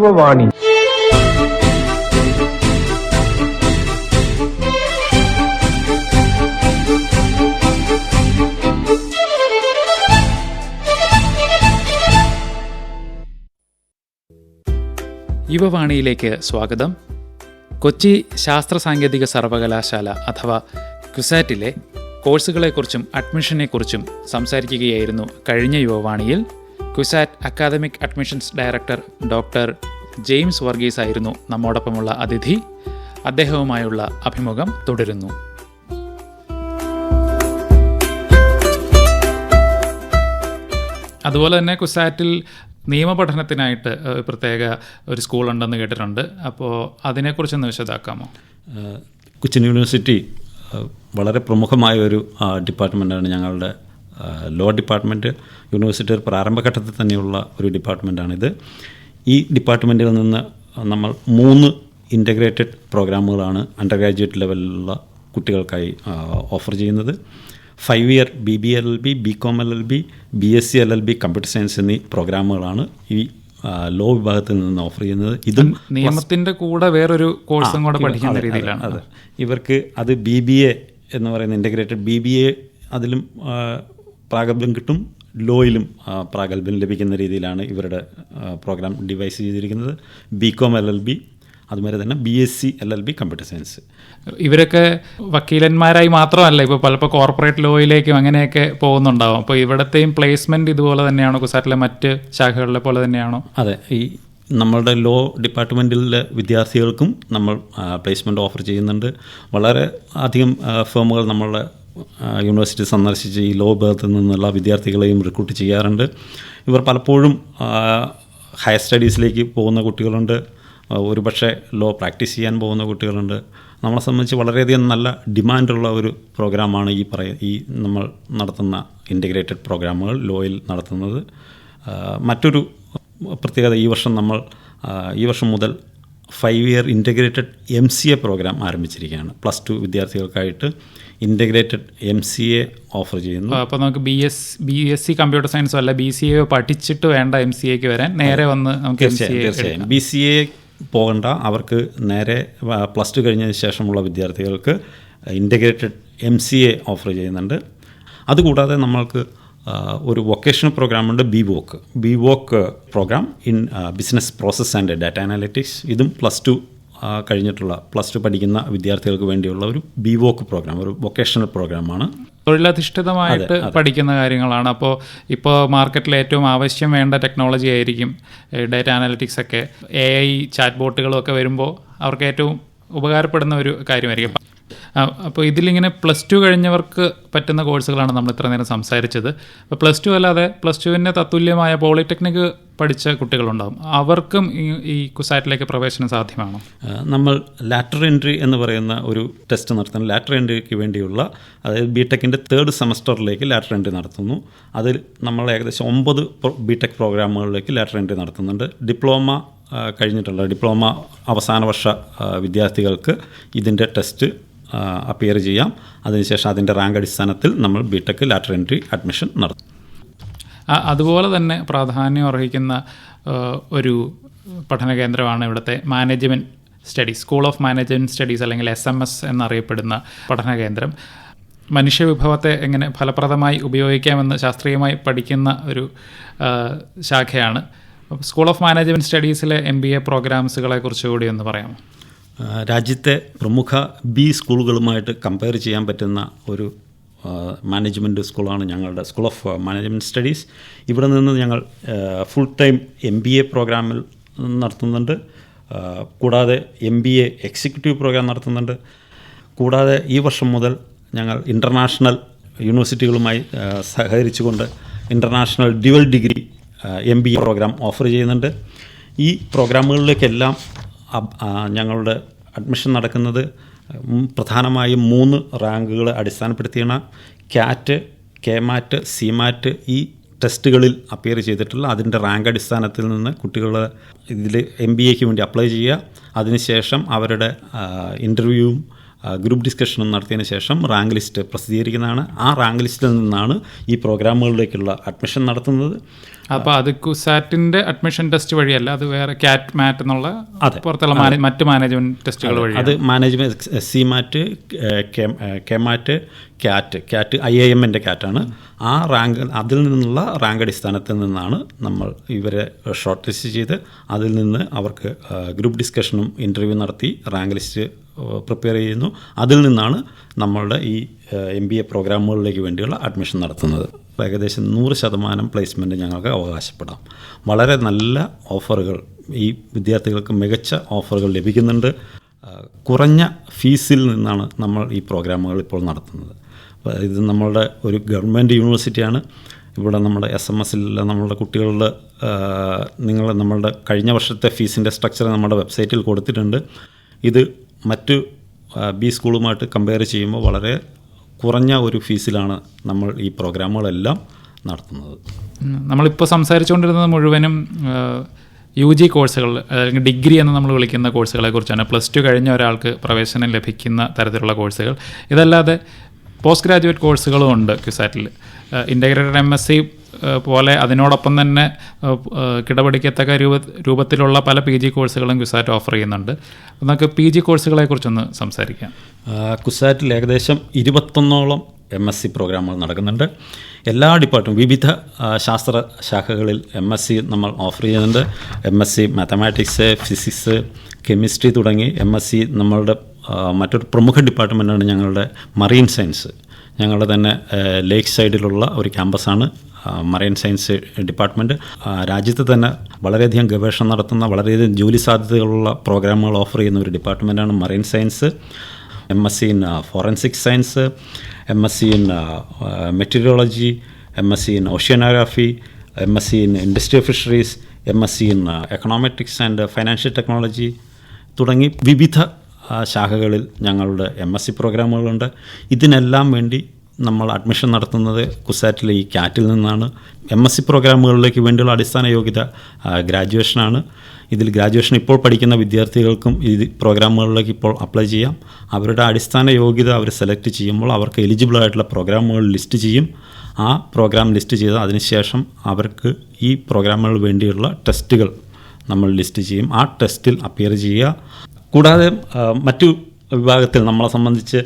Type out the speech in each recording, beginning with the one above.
യുവവാണി യുവവാണിയിലേക്ക് സ്വാഗതം. കൊച്ചി ശാസ്ത്ര സാങ്കേതിക സർവകലാശാല അഥവാ ക്യുസാറ്റിലെ കോഴ്സുകളെക്കുറിച്ചും അഡ്മിഷനെക്കുറിച്ചും സംസാരിക്കുകയായിരുന്നു കഴിഞ്ഞ യുവവാണിയിൽ. CUSAT academic admissions director doctor James Varghese ആയിരുന്നു നമ്മോടൊപ്പമുള്ള അതിഥി. അദ്ദേഹവുമായുള്ള അഭിമുഖം തുടരുന്നു. അതുപോലെ തന്നെ കുസാറ്റിൽ നിയമപഠനത്തിനായിട്ട് പ്രത്യേക ഒരു സ്കൂൾ ഉണ്ടെന്ന് കേട്ടിട്ടുണ്ട്. അപ്പോൾ അതിനെക്കുറിച്ചൊന്ന് വിശദാക്കാമോ? ഏഹ് കൊച്ചിൻ യൂണിവേഴ്സിറ്റി വളരെ പ്രമുഖമായ ഒരു ഡിപ്പാർട്ട്മെന്റാണ് ഞങ്ങളുടെ ലോ ഡിപ്പാർട്ട്മെന്റ് യൂണിവേഴ്സിറ്റി ഒരു പ്രാരംഭഘട്ടത്തിൽ തന്നെയുള്ള ഒരു ഡിപ്പാർട്ട്മെന്റാണിത് ഈ ഡിപ്പാർട്ട്മെന്റിൽ നിന്ന് നമ്മൾ മൂന്ന് ഇന്റഗ്രേറ്റഡ് പ്രോഗ്രാമുകളാണ് അണ്ടർ ഗ്രാജുവേറ്റ് ലെവലിലുള്ള കുട്ടികൾക്കായി ഓഫർ ചെയ്യുന്നത്. Five year B B L L B B com L L B B S C L L B computer science എന്നീ പ്രോഗ്രാമുകളാണ് ഈ ലോ വിഭാഗത്തിൽ നിന്ന് ഓഫർ ചെയ്യുന്നത്. ഇതും നിയമത്തിന്റെ കൂടെ വേറൊരു കോഴ്സും കൂടെ പഠിക്കുന്ന രീതിയിലാണ്. അതെ ഇവർക്ക് അത് ബി ബി എ എന്ന് പറയുന്ന ഇന്റഗ്രേറ്റഡ് ബി ബി എ അതിലും പ്രാഗൽഭ്യം കിട്ടും. ലോയിലും പ്രാഗൽഭ്യം ലഭിക്കുന്ന രീതിയിലാണ് ഇവരുടെ പ്രോഗ്രാം ഡിവൈസ് ചെയ്തിരിക്കുന്നത്. B com L L B അതുമാതിരി തന്നെ B S C L L B computer science ഇവരൊക്കെ വക്കീലന്മാരായി മാത്രമല്ല ഇപ്പോൾ പലപ്പോൾ കോർപ്പറേറ്റ് ലോയിലേക്കും അങ്ങനെയൊക്കെ പോകുന്നുണ്ടാവും. അപ്പോൾ ഇവിടത്തെയും പ്ലേസ്മെന്റ് ഇതുപോലെ തന്നെയാണോ? കുസാറ്റിലെ മറ്റ് ശാഖകളിലെ പോലെ തന്നെയാണോ? അതെ ഈ നമ്മളുടെ ലോ ഡിപ്പാർട്ട്മെന്റിലെ വിദ്യാർത്ഥികൾക്കും നമ്മൾ പ്ലേസ്മെന്റ് ഓഫർ ചെയ്യുന്നുണ്ട്. വളരെ അധികം ഫേമുകൾ നമ്മളുടെ യൂണിവേഴ്സിറ്റി സന്ദർശിച്ച് ഈ ലോ വിഭാഗത്തിൽ നിന്നുള്ള വിദ്യാർത്ഥികളെയും റിക്രൂട്ട് ചെയ്യാറുണ്ട്. ഇവർ പലപ്പോഴും ഹയർ സ്റ്റഡീസിലേക്ക് പോകുന്ന കുട്ടികളുണ്ട്. ഒരുപക്ഷെ ലോ പ്രാക്ടീസ് ചെയ്യാൻ പോകുന്ന കുട്ടികളുണ്ട്. നമ്മളെ സംബന്ധിച്ച് വളരെയധികം നല്ല ഡിമാൻഡുള്ള ഒരു പ്രോഗ്രാമാണ് ഈ പറയ ഈ നമ്മൾ നടത്തുന്ന ഇന്റഗ്രേറ്റഡ് പ്രോഗ്രാമുകൾ ലോയിൽ നടത്തുന്നത്. മറ്റൊരു പ്രത്യേകത ഈ വർഷം നമ്മൾ ഈ വർഷം മുതൽ five year integrated M C A programme ആരംഭിച്ചിരിക്കുകയാണ്. Plus two വിദ്യാർത്ഥികൾക്കായിട്ട് integrated M C A offer ചെയ്യുന്നു. അപ്പോൾ നമുക്ക് B S B S C computer സയൻസോ അല്ല ബി സി എ പഠിച്ചിട്ട് വേണ്ട എം സി എക്ക് വരാൻ നേരെ വന്ന് നമുക്ക് തീർച്ചയായും തീർച്ചയായും. ബി സി എ പോകണ്ട അവർക്ക് നേരെ പ്ലസ് ടു കഴിഞ്ഞതിന് ശേഷമുള്ള വിദ്യാർത്ഥികൾക്ക് integrated M C A offer ചെയ്യുന്നുണ്ട്. അതുകൂടാതെ നമ്മൾക്ക് ഒരു vocational പ്രോഗ്രാമുണ്ട് B voc B voc programme in business process and data analytics ഇതും പ്ലസ് ടു കഴിഞ്ഞിട്ടുള്ള പ്ലസ് ടു പഠിക്കുന്ന വിദ്യാർത്ഥികൾക്ക് വേണ്ടിയുള്ള ഒരു ബി വോക്ക് പ്രോഗ്രാം ഒരു വൊക്കേഷണൽ പ്രോഗ്രാമാണ് തൊഴിലധിഷ്ഠിതമായിട്ട് പഠിക്കുന്ന കാര്യങ്ങളാണ്. അപ്പോൾ ഇപ്പോൾ മാർക്കറ്റിൽ ഏറ്റവും ആവശ്യം വേണ്ട ടെക്നോളജി ആയിരിക്കും ഡാറ്റ അനാലിറ്റിക്സ് ഒക്കെ. എ ഐ ചാറ്റ് ബോട്ടുകളും ഒക്കെ വരുമ്പോൾ അവർക്ക് ഏറ്റവും ഉപകാരപ്പെടുന്ന ഒരു കാര്യമായിരിക്കും. അപ്പോൾ ഇതിലിങ്ങനെ പ്ലസ് ടു കഴിഞ്ഞവർക്ക് പറ്റുന്ന കോഴ്സുകളാണ് നമ്മൾ ഇത്ര നേരം സംസാരിച്ചത്. അപ്പോൾ പ്ലസ് ടു അല്ലാതെ പ്ലസ് ടുവിന്റെ തത്തുല്യമായ പോളിടെക്നിക് പഠിച്ച കുട്ടികളുണ്ടാകും അവർക്കും ഈ കുസാറ്റിലേക്ക് പ്രവേശനം സാധ്യമാണോ? നമ്മൾ ലാറ്റർ എൻട്രി എന്ന് പറയുന്ന ഒരു ടെസ്റ്റ് നടത്തുന്നു ലാറ്റർ എൻട്രിക്ക് വേണ്ടിയുള്ള അതായത് ബി ടെക്കിന്റെ തേർഡ് സെമസ്റ്ററിലേക്ക് ലാറ്റർ എൻട്രി നടത്തുന്നു. അതിൽ നമ്മൾ ഏകദേശം ഒമ്പത് ബി ടെക് പ്രോഗ്രാമുകളിലേക്ക് ലാറ്റർ എൻട്രി നടത്തുന്നുണ്ട്. ഡിപ്ലോമ കഴിഞ്ഞിട്ടുള്ള ഡിപ്ലോമ അവസാന വർഷ വിദ്യാർത്ഥികൾക്ക് ഇതിന്റെ ടെസ്റ്റ് അപ്പിയർ ചെയ്യാം. അതിനുശേഷം അതിന്റെ റാങ്ക് അടിസ്ഥാനത്തിൽ നമ്മൾ B tech later entry admission നടത്തും. അതുപോലെ തന്നെ പ്രാധാന്യം അർഹിക്കുന്ന ഒരു പഠന കേന്ദ്രമാണ് ഇവിടുത്തെ management studies school of management studies അല്ലെങ്കിൽ എസ് എം എസ് എന്നറിയപ്പെടുന്ന പഠന കേന്ദ്രം. മനുഷ്യവിഭവത്തെ എങ്ങനെ ഫലപ്രദമായി ഉപയോഗിക്കാമെന്ന് ശാസ്ത്രീയമായി പഠിക്കുന്ന ഒരു ശാഖയാണ്. സ്കൂൾ ഓഫ് മാനേജ്മെന്റ് സ്റ്റഡീസിലെ എം ബി എ പ്രോഗ്രാംസുകളെ കുറിച്ച് കൂടി ഒന്ന് പറയാമോ? രാജ്യത്തെ പ്രമുഖ ബി സ്കൂളുകളുമായിട്ട് കമ്പയർ ചെയ്യാൻ പറ്റുന്ന ഒരു മാനേജ്മെന്റ് സ്കൂളാണ് ഞങ്ങളുടെ സ്കൂൾ ഓഫ് മാനേജ്മെന്റ് സ്റ്റഡീസ് ഇവിടെ നിന്ന് ഞങ്ങൾ full time M B A പ്രോഗ്രാമിൽ നടത്തുന്നുണ്ട്. കൂടാതെ M B A executive programme നടത്തുന്നുണ്ട്. കൂടാതെ ഈ വർഷം മുതൽ ഞങ്ങൾ ഇന്റർനാഷണൽ യൂണിവേഴ്സിറ്റികളുമായി സഹകരിച്ചുകൊണ്ട് international dual degree M B A programme offer ചെയ്യുന്നുണ്ട്. ഈ പ്രോഗ്രാമുകളിലേക്കെല്ലാം ഞങ്ങളുടെ അഡ്മിഷൻ നടക്കുന്നത് പ്രധാനമായും മൂന്ന് റാങ്കുകളെ അടിസ്ഥാനപ്പെടുത്തിയാണ്. CAT K MAT C MAT ഈ ടെസ്റ്റുകളിൽ അപ്പിയർ ചെയ്തിട്ടുള്ള അതിന്റെ റാങ്ക് അടിസ്ഥാനത്തിൽ നിന്ന് കുട്ടികൾ ഇതിൽ എം ബി എക്ക് വേണ്ടി അപ്ലൈ ചെയ്യുക. അതിനുശേഷം അവരുടെ ഇന്റർവ്യൂവും ഗ്രൂപ്പ് ഡിസ്കഷനും നടത്തിയതിന് ശേഷം റാങ്ക് ലിസ്റ്റ് പ്രസിദ്ധീകരിക്കുന്നതാണ്. ആ റാങ്ക് ലിസ്റ്റിൽ നിന്നാണ് ഈ പ്രോഗ്രാമുകളിലേക്കുള്ള അഡ്മിഷൻ നടത്തുന്നത്. അപ്പോൾ അത് കുസാറ്റിന്റെ അഡ്മിഷൻ ടെസ്റ്റ് വഴിയല്ല അത് വേറെ കാറ്റ് മാറ്റ് എന്നുള്ള. പുറത്തുള്ള മറ്റ് മാനേജ്മെന്റ് ടെസ്റ്റുകൾ വഴി അത് management C MAT K MAT CAT CAT I I എമ്മിന്റെ ക്യാറ്റാണ്. ആ റാങ്ക് അതിൽ നിന്നുള്ള റാങ്ക് അടിസ്ഥാനത്തിൽ നിന്നാണ് നമ്മൾ ഇവരെ ഷോർട്ട് ലിസ്റ്റ് ചെയ്ത് അതിൽ നിന്ന് അവർക്ക് ഗ്രൂപ്പ് ഡിസ്കഷനും ഇന്റർവ്യൂ നടത്തി റാങ്ക് ലിസ്റ്റ് പ്രിപ്പയർ ചെയ്യുന്നു. അതിൽ നിന്നാണ് നമ്മളുടെ ഈ എം ബി എ പ്രോഗ്രാമുകളിലേക്ക് വേണ്ടിയുള്ള അഡ്മിഷൻ നടത്തുന്നത്. ഏകദേശം നൂറ് ശതമാനം പ്ലേസ്മെന്റ് ഞങ്ങൾക്ക് അവകാശപ്പെടാം. വളരെ നല്ല ഓഫറുകൾ ഈ വിദ്യാർത്ഥികൾക്ക് മികച്ച ഓഫറുകൾ ലഭിക്കുന്നുണ്ട്. കുറഞ്ഞ ഫീസിൽ നിന്നാണ് നമ്മൾ ഈ പ്രോഗ്രാമുകൾ ഇപ്പോൾ നടത്തുന്നത്. ഇത് നമ്മളുടെ ഒരു ഗവൺമെന്റ് യൂണിവേഴ്സിറ്റിയാണ്. ഇവിടെ നമ്മുടെ എസ് എം എസിലുള്ള നമ്മളുടെ കുട്ടികളുടെ നിങ്ങൾ നമ്മളുടെ കഴിഞ്ഞ വർഷത്തെ ഫീസിന്റെ സ്ട്രക്ചർ നമ്മുടെ വെബ്സൈറ്റിൽ കൊടുത്തിട്ടുണ്ട്. ഇത് മറ്റു ബി സ്കൂളുമായിട്ട് കമ്പയർ ചെയ്യുമ്പോൾ വളരെ കുറഞ്ഞ ഒരു ഫീസിലാണ് നമ്മൾ ഈ പ്രോഗ്രാമുകളെല്ലാം നടത്തുന്നത്. നമ്മളിപ്പോൾ സംസാരിച്ചുകൊണ്ടിരുന്നത് മുഴുവനും യു ജി കോഴ്സുകൾ അല്ലെങ്കിൽ ഡിഗ്രി എന്ന് നമ്മൾ വിളിക്കുന്ന കോഴ്സുകളെ കുറിച്ചാണ് പ്ലസ് ടു കഴിഞ്ഞ ഒരാൾക്ക് പ്രവേശനം ലഭിക്കുന്ന തരത്തിലുള്ള കോഴ്സുകൾ. ഇതല്ലാതെ പോസ്റ്റ് ഗ്രാജുവേറ്റ് കോഴ്സുകളും ഉണ്ട് ക്യുസാറ്റിൽ. ഇന്റഗ്രേറ്റഡ് എം എസ് സി പോലെ അതിനോടൊപ്പം തന്നെ കിടപിടിക്കത്തക്ക രൂപ രൂപത്തിലുള്ള പല പി ജി കോഴ്സുകളും കുസാറ്റ് ഓഫർ ചെയ്യുന്നുണ്ട്. നമുക്ക് പി ജി കോഴ്സുകളെ കുറിച്ചൊന്ന് സംസാരിക്കാം. കുസാറ്റിൽ ഏകദേശം ഇരുപത്തൊന്നോളം എം എസ് സി പ്രോഗ്രാമുകൾ നടക്കുന്നുണ്ട്. എല്ലാ ഡിപ്പാർട്ട്മെന്റും വിവിധ ശാസ്ത്ര ശാഖകളിൽ എം എസ് സി നമ്മൾ ഓഫർ ചെയ്യുന്നുണ്ട്. M S C mathematics physics chemistry തുടങ്ങി എം എസ് സി നമ്മളുടെ മറ്റൊരു പ്രമുഖ ഡിപ്പാർട്ട്മെന്റാണ് ഞങ്ങളുടെ മറീൻ സയൻസ്. ഞങ്ങളുടെ തന്നെ ലേക്ക് സൈഡിലുള്ള ഒരു ക്യാമ്പസാണ് മറൈൻ സയൻസ് ഡിപ്പാർട്ട്മെന്റ് രാജ്യത്ത് തന്നെ വളരെയധികം ഗവേഷണം നടത്തുന്ന വളരെയധികം ജോലി സാധ്യതകളുള്ള പ്രോഗ്രാമുകൾ ഓഫർ ചെയ്യുന്ന ഒരു ഡിപ്പാർട്ട്മെന്റാണ് marine science. M S C in forensic science M S C in meteorology M S C in oceanography M S C in fisheries M S C in econometrics and financial technology തുടങ്ങി വിവിധ ശാഖകളിൽ ഞങ്ങളുടെ M S C പ്രോഗ്രാമുകളുണ്ട് ഇതിനെല്ലാം വേണ്ടി നമ്മൾ admission നടത്തുന്നത് കുസാറ്റിലെ ഈ കാറ്റിൽ നിന്നാണ്. എം എസ് സി പ്രോഗ്രാമുകളിലേക്ക് വേണ്ടിയുള്ള അടിസ്ഥാന യോഗ്യത ഗ്രാജുവേഷനാണ് ഇതിൽ ഗ്രാജുവേഷൻ ഇപ്പോൾ പഠിക്കുന്ന വിദ്യാർത്ഥികൾക്കും ഈ പ്രോഗ്രാമുകളിലേക്ക് ഇപ്പോൾ അപ്ലൈ ചെയ്യാം. അവരുടെ അടിസ്ഥാന യോഗ്യത അവർ സെലക്ട് ചെയ്യുമ്പോൾ അവർക്ക് എലിജിബിൾ ആയിട്ടുള്ള പ്രോഗ്രാമുകൾ ലിസ്റ്റ് ചെയ്യും. ആ പ്രോഗ്രാം ലിസ്റ്റ് ചെയ്ത് അതിനുശേഷം അവർക്ക് ഈ പ്രോഗ്രാമുകൾ വേണ്ടിയുള്ള ടെസ്റ്റുകൾ നമ്മൾ ലിസ്റ്റ് ചെയ്യും. ആ ടെസ്റ്റിൽ അപ്പിയർ ചെയ്യുക. കൂടാതെ മറ്റു വിഭാഗത്തിൽ നമ്മളെ സംബന്ധിച്ച്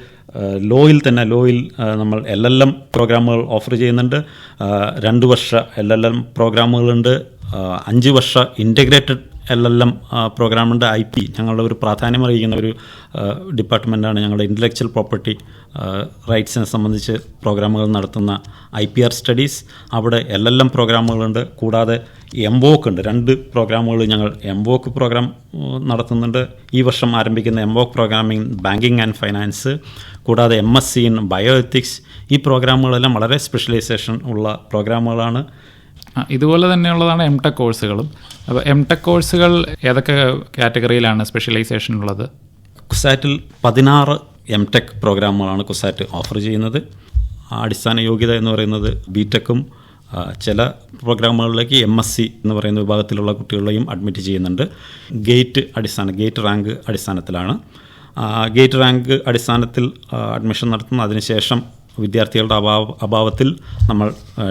ലോയിൽ തന്നെ ലോയിൽ നമ്മൾ എൽ എൽ എം പ്രോഗ്രാമുകൾ ഓഫർ ചെയ്യുന്നുണ്ട്. രണ്ട് വർഷ എൽ എൽ എം പ്രോഗ്രാമുകളുണ്ട്. അഞ്ച് വർഷ ഇന്റഗ്രേറ്റഡ് എൽ എൽ എം പ്രോഗ്രാമിന്റെ ഐ പി ഞങ്ങളുടെ ഒരു പ്രാധാന്യം അറിയിക്കുന്ന ഒരു ഡിപ്പാർട്ട്മെന്റാണ് ഞങ്ങളുടെ ഇന്റലക്ച്വൽ പ്രോപ്പർട്ടി റൈറ്റ്സിനെ സംബന്ധിച്ച് പ്രോഗ്രാമുകൾ നടത്തുന്ന ഐ പി ആർ സ്റ്റഡീസ് അവിടെ എൽ എൽ എം പ്രോഗ്രാമുകളുണ്ട് കൂടാതെ എം വോക്ക് ഉണ്ട്. രണ്ട് പ്രോഗ്രാമുകൾ ഞങ്ങൾ എം വോക്ക് പ്രോഗ്രാം നടത്തുന്നുണ്ട്. ഈ വർഷം ആരംഭിക്കുന്ന M voc programming banking and finance കൂടാതെ M S C in bioethics ഈ പ്രോഗ്രാമുകളെല്ലാം വളരെ സ്പെഷ്യലൈസേഷൻ ഉള്ള പ്രോഗ്രാമുകളാണ് ഇതുപോലെ തന്നെയുള്ളതാണ് എം ടെക് കോഴ്സുകളും അപ്പോൾ എം ടെക് കോഴ്സുകൾ ഏതൊക്കെ കാറ്റഗറിയിലാണ് സ്പെഷ്യലൈസേഷൻ ഉള്ളത്? കുസാറ്റിൽ പതിനാറ് എം ടെക് പ്രോഗ്രാമുകളാണ് കുസാറ്റ് ഓഫർ ചെയ്യുന്നത്. അടിസ്ഥാന യോഗ്യത എന്ന് പറയുന്നത് ബി ടെക്കും ചില പ്രോഗ്രാമുകളിലേക്ക് എം എസ് സി എന്ന് പറയുന്ന വിഭാഗത്തിലുള്ള കുട്ടികളെയും അഡ്മിറ്റ് ചെയ്യുന്നുണ്ട്. ഗേറ്റ് അടിസ്ഥാന ഗേറ്റ് റാങ്ക് അടിസ്ഥാനത്തിലാണ്. ഗേറ്റ് റാങ്ക് അടിസ്ഥാനത്തിൽ അഡ്മിഷൻ നടത്തുന്ന അതിനുശേഷം വിദ്യാർത്ഥികളുടെ അഭാവ അഭാവത്തിൽ നമ്മൾ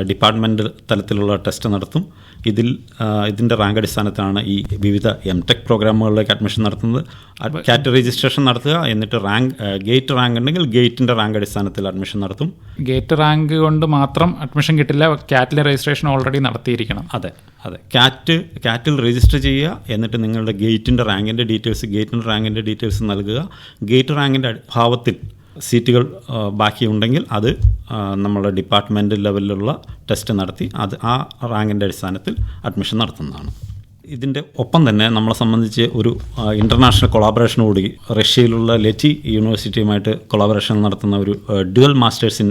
ഡിപ്പാർട്ട്മെന്റ് തലത്തിലുള്ള ടെസ്റ്റ് നടത്തും. ഇതിൽ ഇതിന്റെ റാങ്ക് അടിസ്ഥാനത്താണ് ഈ വിവിധ എം ടെക് പ്രോഗ്രാമുകളിലേക്ക് അഡ്മിഷൻ നടത്തുന്നത്. കാറ്റ് രജിസ്ട്രേഷൻ നടത്തുക എന്നിട്ട് റാങ്ക് ഗേറ്റ് റാങ്ക് ഉണ്ടെങ്കിൽ ഗേറ്റിന്റെ റാങ്ക് അടിസ്ഥാനത്തിൽ അഡ്മിഷൻ നടത്തും. ഗേറ്റ് റാങ്ക് കൊണ്ട് മാത്രം അഡ്മിഷൻ കിട്ടില്ല കാറ്റിലെ രജിസ്ട്രേഷൻ ഓൾറെഡി നടത്തിയിരിക്കണം. അതെ അതെ. കാറ്റ് കാറ്റിൽ രജിസ്റ്റർ ചെയ്യുക എന്നിട്ട് നിങ്ങളുടെ ഗേറ്റിന്റെ റാങ്കിന്റെ ഡീറ്റെയിൽസ് ഗേറ്റിന്റെ റാങ്കിന്റെ ഡീറ്റെയിൽസ് നൽകുക. ഗേറ്റ് റാങ്കിന്റെ ഭാവത്തിൽ സീറ്റുകൾ ബാക്കിയുണ്ടെങ്കിൽ അത് നമ്മളുടെ നമ്മുടെ ഡിപ്പാർട്ട്മെന്റ് ലെവലിലുള്ള ടെസ്റ്റ് നടത്തി അത് ആ റാങ്കിന്റെ അടിസ്ഥാനത്തിൽ അഡ്മിഷൻ നടത്തുന്നതാണ്. ഇതിന്റെ ഒപ്പം തന്നെ നമ്മളെ സംബന്ധിച്ച് ഒരു ഇന്റർനാഷണൽ കൊളാബറേഷൻ കൂടി റഷ്യയിലുള്ള ലെറ്റി യൂണിവേഴ്സിറ്റിയുമായിട്ട് കൊളാബറേഷൻ നടത്തുന്ന ഒരു dual masters in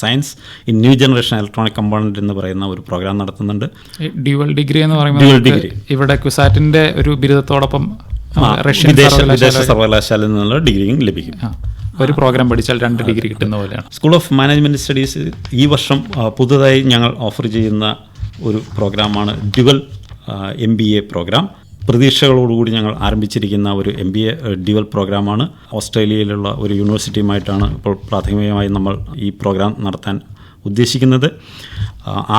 science in new generation electronic component എന്ന് പറയുന്ന ഒരു പ്രോഗ്രാം നടത്തുന്നുണ്ട്. ഡ്യുവൽ ഡിഗ്രി എന്ന് പറയുന്നത് നമുക്ക് ഇവിടെ ക്വിസാറ്റിന്റെ ഒരു ബിരുദത്തോടൊപ്പം റഷ്യൻ വിദേശ സർവകലാശാലയിൽ നിന്നുള്ള ഡിഗ്രിയും ലഭിക്കും. ഒരു പ്രോഗ്രാം പഠിച്ചാൽ രണ്ട് ഡിഗ്രി കിട്ടുന്ന പോലെയാണ്. സ്കൂൾ ഓഫ് മാനേജ്മെന്റ് സ്റ്റഡീസ് ഈ വർഷം പുതുതായി ഞങ്ങൾ ഓഫർ ചെയ്യുന്ന ഒരു പ്രോഗ്രാമാണ് dual M B A programme പ്രതീക്ഷകളോടുകൂടി ഞങ്ങൾ ആരംഭിച്ചിരിക്കുന്ന ഒരു എം ബി എ ഡ്യുവൽ പ്രോഗ്രാമാണ് ഓസ്ട്രേലിയയിലുള്ള ഒരു യൂണിവേഴ്സിറ്റിയുമായിട്ടാണ് ഇപ്പോൾ പ്രാഥമികമായി നമ്മൾ ഈ പ്രോഗ്രാം നടത്താൻ ഉദ്ദേശിക്കുന്നത്.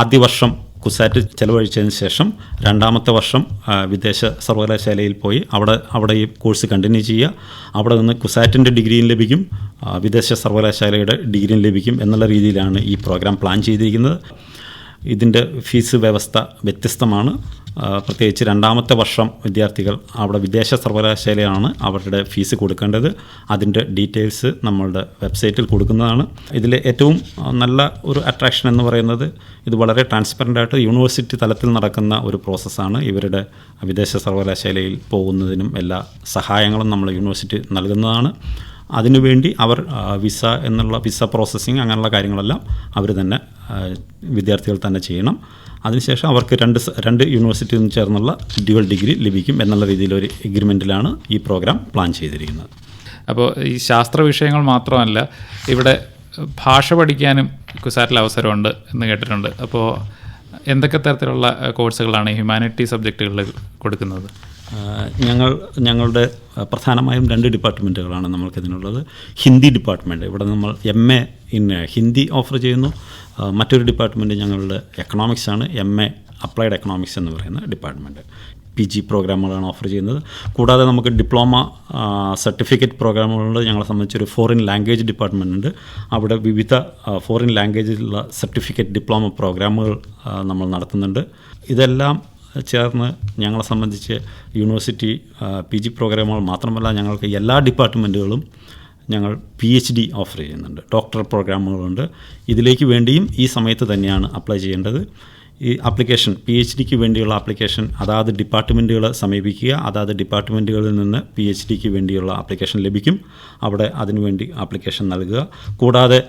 ആദ്യ വർഷം കുസാറ്റ് ചെലവഴിച്ചതിന് ശേഷം രണ്ടാമത്തെ വർഷം വിദേശ സർവകലാശാലയിൽ പോയി. അവിടെ അവിടെ ഈ കോഴ്സ് കണ്ടിന്യൂ ചെയ്യുക. അവിടെ നിന്ന് കുസാറ്റിന്റെ ഡിഗ്രിയും ലഭിക്കും വിദേശ സർവകലാശാലയുടെ ഡിഗ്രിയും ലഭിക്കും എന്നുള്ള രീതിയിലാണ് ഈ പ്രോഗ്രാം പ്ലാൻ ചെയ്തിരിക്കുന്നത്. ഇതിന്റെ ഫീസ് വ്യവസ്ഥ വ്യത്യസ്തമാണ്. പ്രത്യേകിച്ച് രണ്ടാമത്തെ വർഷം വിദ്യാർത്ഥികൾ അവിടെ വിദേശ സർവകലാശാലയാണ് അവരുടെ ഫീസ് കൊടുക്കേണ്ടത്. അതിന്റെ ഡീറ്റെയിൽസ് നമ്മളുടെ വെബ്സൈറ്റിൽ കൊടുക്കുന്നതാണ്. ഇതിലെ ഏറ്റവും നല്ല ഒരു അട്രാക്ഷൻ എന്ന് പറയുന്നത് ഇത് വളരെ ട്രാൻസ്പെറന്റ് ആയിട്ട് യൂണിവേഴ്സിറ്റി തലത്തിൽ നടക്കുന്ന ഒരു പ്രോസസ്സാണ്. ഇവരുടെ വിദേശ സർവകലാശാലയിൽ പോകുന്നതിനും എല്ലാ സഹായങ്ങളും നമ്മൾ യൂണിവേഴ്സിറ്റി നൽകുന്നതാണ്. അതിനുവേണ്ടി അവർ വിസ എന്നുള്ള വിസ പ്രോസസ്സിങ് അങ്ങനെയുള്ള കാര്യങ്ങളെല്ലാം അവർ തന്നെ വിദ്യാർത്ഥികൾ തന്നെ ചെയ്യണം. അതിനുശേഷം അവർക്ക് രണ്ട് രണ്ട് യൂണിവേഴ്സിറ്റിയിൽ നിന്ന് ചേർന്നുള്ള ഡ്യുവൽ ഡിഗ്രി ലഭിക്കും എന്നുള്ള രീതിയിലൊരു എഗ്രിമെന്റിലാണ് ഈ പ്രോഗ്രാം പ്ലാൻ ചെയ്തിരിക്കുന്നത്. അപ്പോൾ ഈ ശാസ്ത്ര വിഷയങ്ങൾ മാത്രമല്ല ഇവിടെ ഭാഷ പഠിക്കാനും കുസാറ്റിൽ അവസരമുണ്ട് എന്ന് കേട്ടിട്ടുണ്ട്. അപ്പോൾ എന്തൊക്കെ തരത്തിലുള്ള കോഴ്സുകളാണ് ഹ്യൂമാനിറ്റി സബ്ജക്റ്റുകളിൽ കൊടുക്കുന്നത്? ഞങ്ങൾ ഞങ്ങളുടെ പ്രധാനമായും രണ്ട് ഡിപ്പാർട്ട്മെന്റുകളാണ് നമ്മൾക്കിതിനുള്ളത്. ഹിന്ദി ഡിപ്പാർട്ട്മെന്റ് ഇവിടെ നമ്മൾ M A in Hindi offer ചെയ്യുന്നു. മറ്റൊരു ഡിപ്പാർട്ട്മെന്റ് ഞങ്ങളുടെ എക്കണോമിക്സ് ആണ്. എം എ അപ്ലൈഡ് എക്കണോമിക്സ് എന്ന് പറയുന്ന ഡിപ്പാർട്ട്മെന്റ് പി ജി പ്രോഗ്രാമുകളാണ് ഓഫർ ചെയ്യുന്നത്. കൂടാതെ നമുക്ക് ഡിപ്ലോമ സർട്ടിഫിക്കറ്റ് പ്രോഗ്രാമുകളുണ്ട്. ഞങ്ങളെ സംബന്ധിച്ചൊരു ഫോറിൻ ലാംഗ്വേജ് ഡിപ്പാർട്ട്മെന്റ് ഉണ്ട്. അവിടെ വിവിധ ഫോറിൻ ലാംഗ്വേജിലുള്ള സർട്ടിഫിക്കറ്റ് ഡിപ്ലോമ പ്രോഗ്രാമുകൾ നമ്മൾ നടത്തുന്നുണ്ട്. ഇതെല്ലാം ചേർന്ന് ഞങ്ങളെ സംബന്ധിച്ച് യൂണിവേഴ്സിറ്റി പി ജി പ്രോഗ്രാമുകൾ മാത്രമല്ല ഞങ്ങൾക്ക് എല്ലാ ഡിപ്പാർട്ട്മെന്റുകളും ഞങ്ങൾ പി എച്ച് ഡി ഓഫർ ചെയ്യുന്നുണ്ട്. ഡോക്ടർ പ്രോഗ്രാമുകളുണ്ട്. ഇതിലേക്ക് വേണ്ടിയും ഈ സമയത്ത് തന്നെയാണ് അപ്ലൈ ചെയ്യേണ്ടത്. ഈ ആപ്ലിക്കേഷൻ പി എച്ച് ഡിക്ക് വേണ്ടിയുള്ള ആപ്ലിക്കേഷൻ അതാത് ഡിപ്പാർട്ട്മെന്റുകളെ സമീപിക്കുക അതാത് ഡിപ്പാർട്ട്മെന്റുകളിൽ നിന്ന് പി എച്ച് ഡിക്ക് വേണ്ടിയുള്ള ആപ്ലിക്കേഷൻ ലഭിക്കും. അവിടെ അതിനുവേണ്ടി ആപ്ലിക്കേഷൻ നൽകുക. കൂടാതെ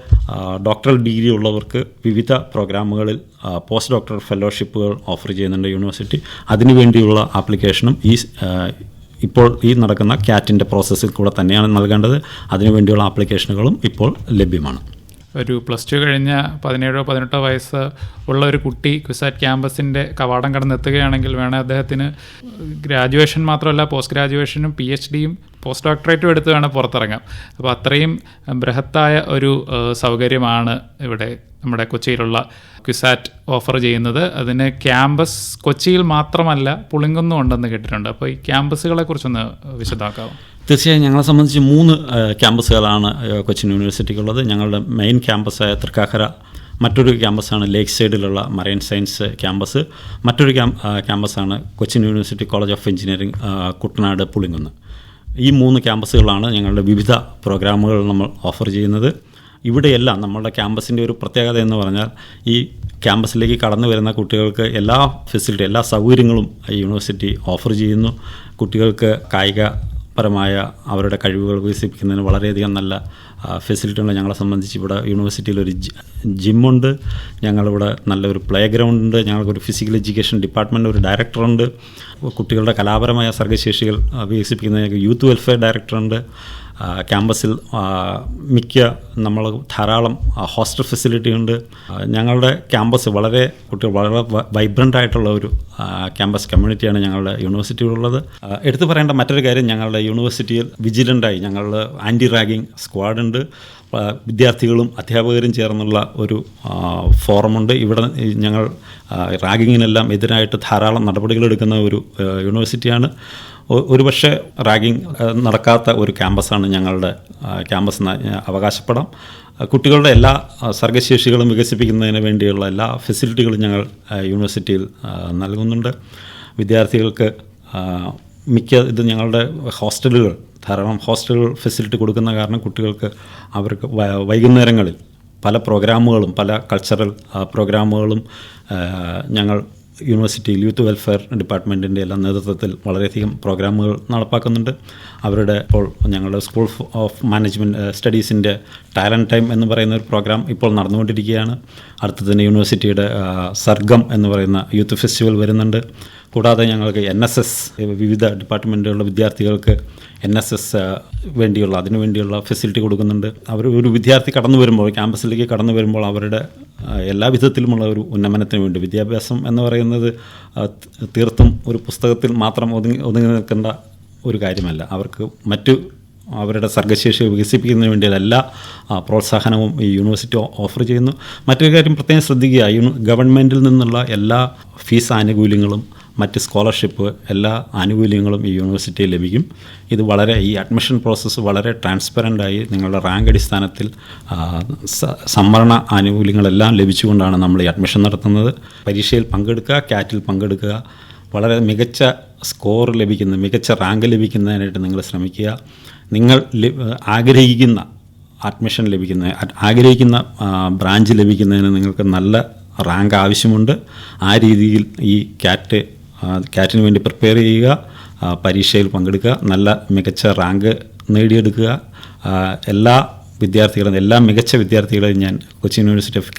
ഡോക്ടറൽ ഡിഗ്രി ഉള്ളവർക്ക് വിവിധ പ്രോഗ്രാമുകളിൽ പോസ്റ്റ് ഡോക്ടറൽ ഫെലോഷിപ്പുകൾ ഓഫർ ചെയ്യുന്നുണ്ട് യൂണിവേഴ്സിറ്റി അതിനുവേണ്ടിയുള്ള ആപ്ലിക്കേഷനും ഈ ഇപ്പോൾ ഈ നടക്കുന്ന ക്യാറ്റിന്റെ പ്രോസസ്സിൽ കൂടെ തന്നെയാണ് നൽകേണ്ടത്. അതിനുവേണ്ടിയുള്ള ആപ്ലിക്കേഷനുകളും ഇപ്പോൾ ലഭ്യമാണ്. ഒരു പ്ലസ് ടു കഴിഞ്ഞ പതിനേഴോ പതിനെട്ടോ വയസ്സ് ഉള്ള ഒരു കുട്ടി ക്വിസാറ്റ് ക്യാമ്പസിന്റെ കവാടം കടന്നെത്തുകയാണെങ്കിൽ വേണേൽ അദ്ദേഹത്തിന് ഗ്രാജുവേഷൻ മാത്രമല്ല പോസ്റ്റ് ഗ്രാജുവേഷനും പി എച്ച് ഡിയും പോസ്റ്റ് ഡോക്ടറേറ്റും എടുത്ത് വേണം പുറത്തിറങ്ങാം അപ്പോൾ അത്രയും ബൃഹത്തായ ഒരു സൗകര്യമാണ് ഇവിടെ നമ്മുടെ കൊച്ചിയിലുള്ള ക്യുസാറ്റ് ഓഫർ ചെയ്യുന്നത്. അതിന് ക്യാമ്പസ് കൊച്ചിയിൽ മാത്രമല്ല പുളിങ്കുന്നും ഉണ്ടെന്ന് കേട്ടിട്ടുണ്ട്. അപ്പോൾ ഈ ക്യാമ്പസുകളെ കുറിച്ചൊന്ന് വിശദമാക്കാവും? തീർച്ചയായും ഞങ്ങളെ സംബന്ധിച്ച് മൂന്ന് ക്യാമ്പസുകളാണ് കൊച്ചിൻ യൂണിവേഴ്സിറ്റിക്കുള്ളത്. ഞങ്ങളുടെ മെയിൻ ക്യാമ്പസായ തൃക്കാക്കര മറ്റൊരു ക്യാമ്പസാണ് ലേക്ക് സൈഡിലുള്ള മറൈൻ സയൻസ് ക്യാമ്പസ്. മറ്റൊരു ക്യാമ്പസാണ് Cochin university college of engineering Kuttanad Pulinkunnu. ഈ മൂന്ന് ക്യാമ്പസുകളാണ് ഞങ്ങളുടെ വിവിധ പ്രോഗ്രാമുകൾ നമ്മൾ ഓഫർ ചെയ്യുന്നത്. ഇവിടെയെല്ലാം നമ്മളുടെ ക്യാമ്പസിന്റെ ഒരു പ്രത്യേകത എന്ന് പറഞ്ഞാൽ ഈ ക്യാമ്പസിലേക്ക് കടന്നു വരുന്ന കുട്ടികൾക്ക് എല്ലാ ഫെസിലിറ്റി എല്ലാ സൗകര്യങ്ങളും യൂണിവേഴ്സിറ്റി ഓഫർ ചെയ്യുന്നു. കുട്ടികൾക്ക് കായിക പരമായ അവരുടെ കഴിവുകൾ വികസിപ്പിക്കുന്നതിന് വളരെയധികം നല്ല ഫെസിലിറ്റികൾ ഞങ്ങളെ സംബന്ധിച്ച് ഇവിടെ യൂണിവേഴ്സിറ്റിയിൽ ഒരു ജിമ്മുണ്ട്. ഞങ്ങളിവിടെ നല്ലൊരു പ്ലേ ഗ്രൗണ്ട് ഉണ്ട് ഞങ്ങൾക്കൊരു ഫിസിക്കൽ എഡ്യൂക്കേഷൻ ഡിപ്പാർട്ട്മെന്റ് ഒരു ഡയറക്ടറുണ്ട്. കുട്ടികളുടെ കലാപരമായ സർഗശേഷികൾ വികസിപ്പിക്കുന്ന യൂത്ത് വെൽഫെയർ ഡയറക്ടറുണ്ട്. ക്യാമ്പസിൽ മിക്ക നമ്മൾ ധാരാളം ഹോസ്റ്റൽ ഫെസിലിറ്റി ഉണ്ട്. ഞങ്ങളുടെ ക്യാമ്പസ് വളരെ കുട്ടികൾ വളരെ വൈബ്രന്റ് ആയിട്ടുള്ള ഒരു ക്യാമ്പസ് കമ്മ്യൂണിറ്റിയാണ് ഞങ്ങളുടെ യൂണിവേഴ്സിറ്റിയിലുള്ളത്. എടുത്തു പറയേണ്ട മറ്റൊരു കാര്യം ഞങ്ങളുടെ യൂണിവേഴ്സിറ്റിയിൽ വിജിലന്റായി ഞങ്ങളുടെ ആന്റി റാഗിങ് സ്ക്വാഡുണ്ട് വിദ്യാർത്ഥികളും അധ്യാപകരും ചേർന്നുള്ള ഒരു ഫോറമുണ്ട്. ഇവിടെ ഞങ്ങൾ റാഗിങ്ങിനെല്ലാം എതിരായിട്ട് ധാരാളം നടപടികൾ എടുക്കുന്ന ഒരു യൂണിവേഴ്സിറ്റിയാണ്. ഒരുപക്ഷെ റാഗിങ് നടക്കാത്ത ഒരു ക്യാമ്പസാണ് ഞങ്ങളുടെ ക്യാമ്പസ് അവകാശപ്പെടാം. കുട്ടികളുടെ എല്ലാ സർഗശേഷികളും വികസിപ്പിക്കുന്നതിന് വേണ്ടിയുള്ള എല്ലാ ഫെസിലിറ്റികളും ഞങ്ങൾ യൂണിവേഴ്സിറ്റിയിൽ നൽകുന്നുണ്ട്. വിദ്യാർത്ഥികൾക്ക് മിക്ക ഇത് ഞങ്ങളുടെ ഹോസ്റ്റലുകൾ ധാരാളം ഹോസ്റ്റലുകൾ ഫെസിലിറ്റി കൊടുക്കുന്ന കാരണം കുട്ടികൾക്ക് അവർക്ക് വൈകുന്നേരങ്ങളിൽ പല പ്രോഗ്രാമുകളും പല കൾച്ചറൽ പ്രോഗ്രാമുകളും ഞങ്ങൾ യൂണിവേഴ്സിറ്റിയിൽ യൂത്ത് വെൽഫെയർ ഡിപ്പാർട്ട്മെന്റിന്റെ എല്ലാം നേതൃത്വത്തിൽ വളരെയധികം പ്രോഗ്രാമുകൾ നടപ്പാക്കുന്നുണ്ട്. അവരുടെ ഇപ്പോൾ ഞങ്ങളുടെ സ്കൂൾ ഓഫ് മാനേജ്മെന്റ് സ്റ്റഡീസിന്റെ ടാലന്റ് ടൈം എന്ന് പറയുന്ന ഒരു പ്രോഗ്രാം ഇപ്പോൾ നടന്നുകൊണ്ടിരിക്കുകയാണ്. അടുത്തു തന്നെ യൂണിവേഴ്സിറ്റിയുടെ സർഗം എന്ന് പറയുന്ന യൂത്ത് ഫെസ്റ്റിവൽ വരുന്നുണ്ട്. കൂടാതെ ഞങ്ങൾക്ക് എൻ എസ് എസ് വിവിധ ഡിപ്പാർട്ട്മെന്റുകളുടെ വിദ്യാർത്ഥികൾക്ക് എൻ എസ് എസ് വേണ്ടിയുള്ള അതിനു വേണ്ടിയുള്ള ഫെസിലിറ്റി കൊടുക്കുന്നുണ്ട്. അവർ ഒരു വിദ്യാർത്ഥി കടന്നു വരുമ്പോൾ ക്യാമ്പസിലേക്ക് കടന്നു വരുമ്പോൾ അവരുടെ എല്ലാ വിധത്തിലുമുള്ള ഒരു ഉന്നമനത്തിന് വേണ്ടി വിദ്യാഭ്യാസം എന്ന് പറയുന്നത് തീർത്തും ഒരു പുസ്തകത്തിൽ മാത്രം ഒതുങ്ങി ഒതുങ്ങി നിൽക്കേണ്ട ഒരു കാര്യമല്ല. അവർക്ക് മറ്റു അവരുടെ സർഗശേഷി വികസിപ്പിക്കുന്നതിന് വേണ്ടിയുള്ള എല്ലാ പ്രോത്സാഹനവും ഈ യൂണിവേഴ്സിറ്റി ഓഫർ ചെയ്യുന്നു. മറ്റൊരു കാര്യം പ്രത്യേകം ശ്രദ്ധിക്കുക ഗവൺമെന്റിൽ നിന്നുള്ള എല്ലാ ഫീസ് ആനുകൂല്യങ്ങളും മറ്റ് സ്കോളർഷിപ്പ് എല്ലാ ആനുകൂല്യങ്ങളും ഈ യൂണിവേഴ്സിറ്റിയിൽ ലഭിക്കും. ഇത് വളരെ ഈ അഡ്മിഷൻ പ്രോസസ്സ് വളരെ ട്രാൻസ്പെറന്റായി നിങ്ങളുടെ റാങ്ക് അടിസ്ഥാനത്തിൽ സംവരണ ആനുകൂല്യങ്ങളെല്ലാം ലഭിച്ചുകൊണ്ടാണ് നമ്മൾ ഈ അഡ്മിഷൻ നടത്തുന്നത്. പരീക്ഷയിൽ പങ്കെടുക്കുക ക്യാറ്റിൽ പങ്കെടുക്കുക. വളരെ മികച്ച സ്കോർ ലഭിക്കുന്ന മികച്ച റാങ്ക് ലഭിക്കുന്നതിനായിട്ട് നിങ്ങൾ ശ്രമിക്കുക. നിങ്ങൾ ആഗ്രഹിക്കുന്ന അഡ്മിഷൻ ലഭിക്കുന്ന ആഗ്രഹിക്കുന്ന ബ്രാഞ്ച് ലഭിക്കുന്നതിന് നിങ്ങൾക്ക് നല്ല റാങ്ക് ആവശ്യമുണ്ട്. ആ രീതിയിൽ ഈ ക്യാറ്റ് ക്യാറ്റിന് വേണ്ടി പ്രിപ്പയർ ചെയ്യുക പരീക്ഷയിൽ പങ്കെടുക്കുക നല്ല മികച്ച റാങ്ക് നേടിയെടുക്കുക. എല്ലാ വിദ്യാർത്ഥികളും എല്ലാ മികച്ച വിദ്യാർത്ഥികളെയും ഞാൻ Kochi university of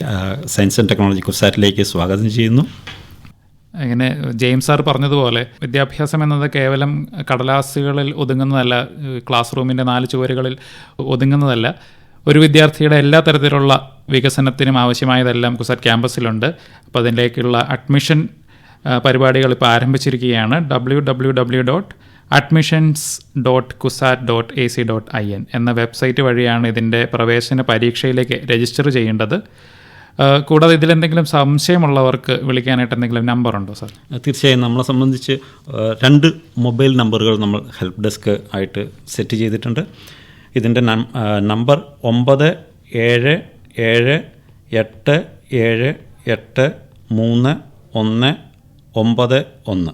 science and technology കുസാറ്റിലേക്ക് സ്വാഗതം ചെയ്യുന്നു. അങ്ങനെ ജെയിംസ് സാർ പറഞ്ഞതുപോലെ വിദ്യാഭ്യാസം എന്നത് കേവലം കടലാസുകളിൽ ഒതുങ്ങുന്നതല്ല ക്ലാസ് റൂമിന്റെ നാല് ചുവരുകളിൽ ഒതുങ്ങുന്നതല്ല. ഒരു വിദ്യാർത്ഥിയുടെ എല്ലാ തരത്തിലുള്ള വികസനത്തിനും ആവശ്യമായതെല്ലാം കുസാറ്റ് ക്യാമ്പസിലുണ്ട് അപ്പോൾ അതിലേക്കുള്ള അഡ്മിഷൻ പരിപാടികൾ ഇപ്പോൾ ആരംഭിച്ചിരിക്കുകയാണ്. W W W dot admissions dot CUSAT dot A C dot I N എന്ന വെബ്സൈറ്റ് വഴിയാണ് ഇതിന്റെ പ്രവേശന പരീക്ഷയിലേക്ക് രജിസ്റ്റർ ചെയ്യേണ്ടത്. കൂടാതെ ഇതിലെന്തെങ്കിലും സംശയമുള്ളവർക്ക് വിളിക്കാനായിട്ട് എന്തെങ്കിലും നമ്പർ ഉണ്ടോ സാർ തീർച്ചയായും. നമ്മളെ സംബന്ധിച്ച് രണ്ട് മൊബൈൽ നമ്പറുകൾ നമ്മൾ ഹെൽപ്പ് ഡെസ്ക് ആയിട്ട് സെറ്റ് ചെയ്തിട്ടുണ്ട്. ഇതിന്റെ നമ്പർ ഒമ്പത് ഏഴ് ഏഴ് എട്ട് ഏഴ് എട്ട് മൂന്ന് ഒന്ന് ഒമ്പത് ഒന്ന്.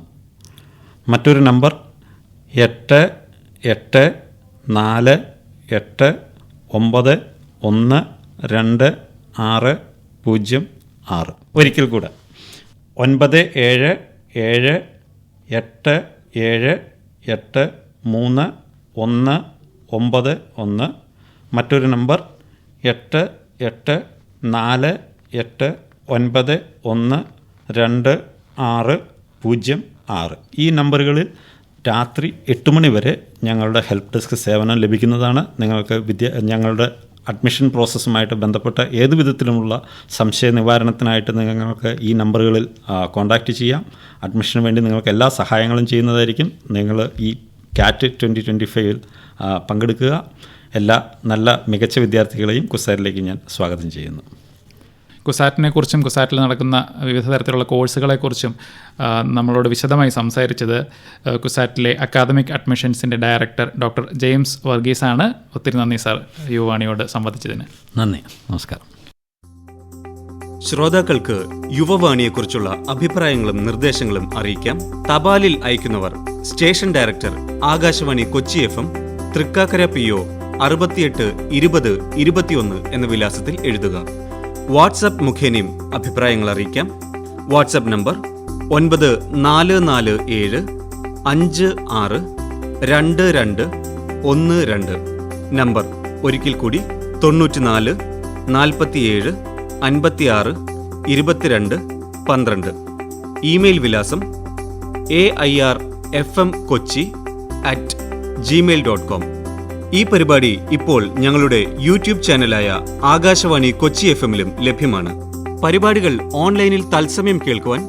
മറ്റൊരു നമ്പർ എട്ട് എട്ട് നാല് എട്ട് ഒമ്പത് ഒന്ന് രണ്ട് ആറ് പൂജ്യം ആറ്. ഒരിക്കൽ കൂടെ. ഒൻപത് ഏഴ് ഏഴ് എട്ട് ഏഴ് എട്ട് മൂന്ന് ഒന്ന് ഒമ്പത് ഒന്ന്. മറ്റൊരു നമ്പർ എട്ട് എട്ട് നാല് എട്ട് ഒൻപത് ഒന്ന് രണ്ട് ആറ് പൂജ്യം ആറ്. ഈ നമ്പറുകളിൽ രാത്രി എട്ട് മണി വരെ ഞങ്ങളുടെ ഹെൽപ്പ് ഡെസ്ക് സേവനം ലഭിക്കുന്നതാണ്. നിങ്ങൾക്ക് വിദ്യ ഞങ്ങളുടെ അഡ്മിഷൻ പ്രോസസ്സുമായിട്ട് ബന്ധപ്പെട്ട ഏത് വിധത്തിലുമുള്ള സംശയ നിവാരണത്തിനായിട്ട് നിങ്ങൾക്ക് ഈ നമ്പറുകളിൽ കോൺടാക്റ്റ് ചെയ്യാം. അഡ്മിഷന് വേണ്ടി നിങ്ങൾക്ക് എല്ലാ സഹായങ്ങളും ചെയ്യുന്നതായിരിക്കും. നിങ്ങൾ ഈ കാറ്റ് ട്വന്റി ട്വന്റി ഫൈവിൽ പങ്കെടുക്കുക. എല്ലാ നല്ല മികച്ച വിദ്യാർത്ഥികളെയും കുസാരിലേക്ക് ഞാൻ സ്വാഗതം ചെയ്യുന്നു. കുസാറ്റിനെ കുറിച്ചും കുസാറ്റിൽ നടക്കുന്ന വിവിധ തരത്തിലുള്ള കോഴ്സുകളെ കുറിച്ചും നമ്മളോട് വിശദമായി സംസാരിച്ചത് കുസാറ്റിലെ അക്കാദമിക് അഡ്മിഷൻസിന്റെ ഡയറക്ടർ ഡോക്ടർ ജെയിംസ് ആണ്. ഒത്തിരി നന്ദി സാർ യുവാണിയോട് സംവദിച്ചതിന്. നന്ദി. നമസ്കാരം. ശ്രോതാക്കൾക്ക് യുവവാണിയെക്കുറിച്ചുള്ള അഭിപ്രായങ്ങളും നിർദ്ദേശങ്ങളും അറിയിക്കാം. തപാലിൽ അയക്കുന്നവർ station director Akashvani Kochi F M Thrikkakara P O അറുപത്തിയെട്ട് ഇരുപത് ഇരുപത്തിയൊന്ന് എന്ന വിലാസത്തിൽ എഴുതുക. വാട്സപ്പ് മുഖേനയും അഭിപ്രായങ്ങൾ അറിയിക്കാം. വാട്സപ്പ് നമ്പർ ഒൻപത് നാല് നാല് ഏഴ് അഞ്ച് ആറ് രണ്ട് രണ്ട് ഒന്ന് രണ്ട്. നമ്പർ ഒരിക്കൽ കൂടി തൊണ്ണൂറ്റിനാല് നാൽപ്പത്തിയേഴ് അൻപത്തിയാറ് ഇരുപത്തിരണ്ട് പന്ത്രണ്ട്. ഇമെയിൽ വിലാസം A I R F M Kochi at Gmail dot com ഈ പരിപാടി ഇപ്പോൾ ഞങ്ങളുടെ യൂട്യൂബ് ചാനലായ ആകാശവാണി കൊച്ചി എഫ് എമ്മിലും ലഭ്യമാണ്. പരിപാടികൾ ഓൺലൈനിൽ തത്സമയം കേൾക്കുവാൻ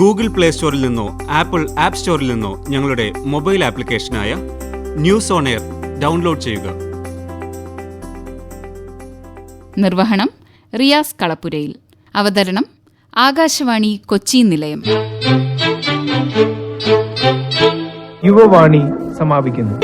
ഗൂഗിൾ പ്ലേ സ്റ്റോറിൽ നിന്നോ ആപ്പിൾ ആപ്പ് സ്റ്റോറിൽ നിന്നോ ഞങ്ങളുടെ മൊബൈൽ ആപ്ലിക്കേഷനായ ന്യൂസ് ഓൺ എയർ ഡൗൺലോഡ് ചെയ്യുക. നിർവഹണം റിയാസ് കളപ്പുരയിൽ. അവതരണം ആകാശവാണി കൊച്ചി നിലയം. യുവവാണി സമാപിക്കുന്നു.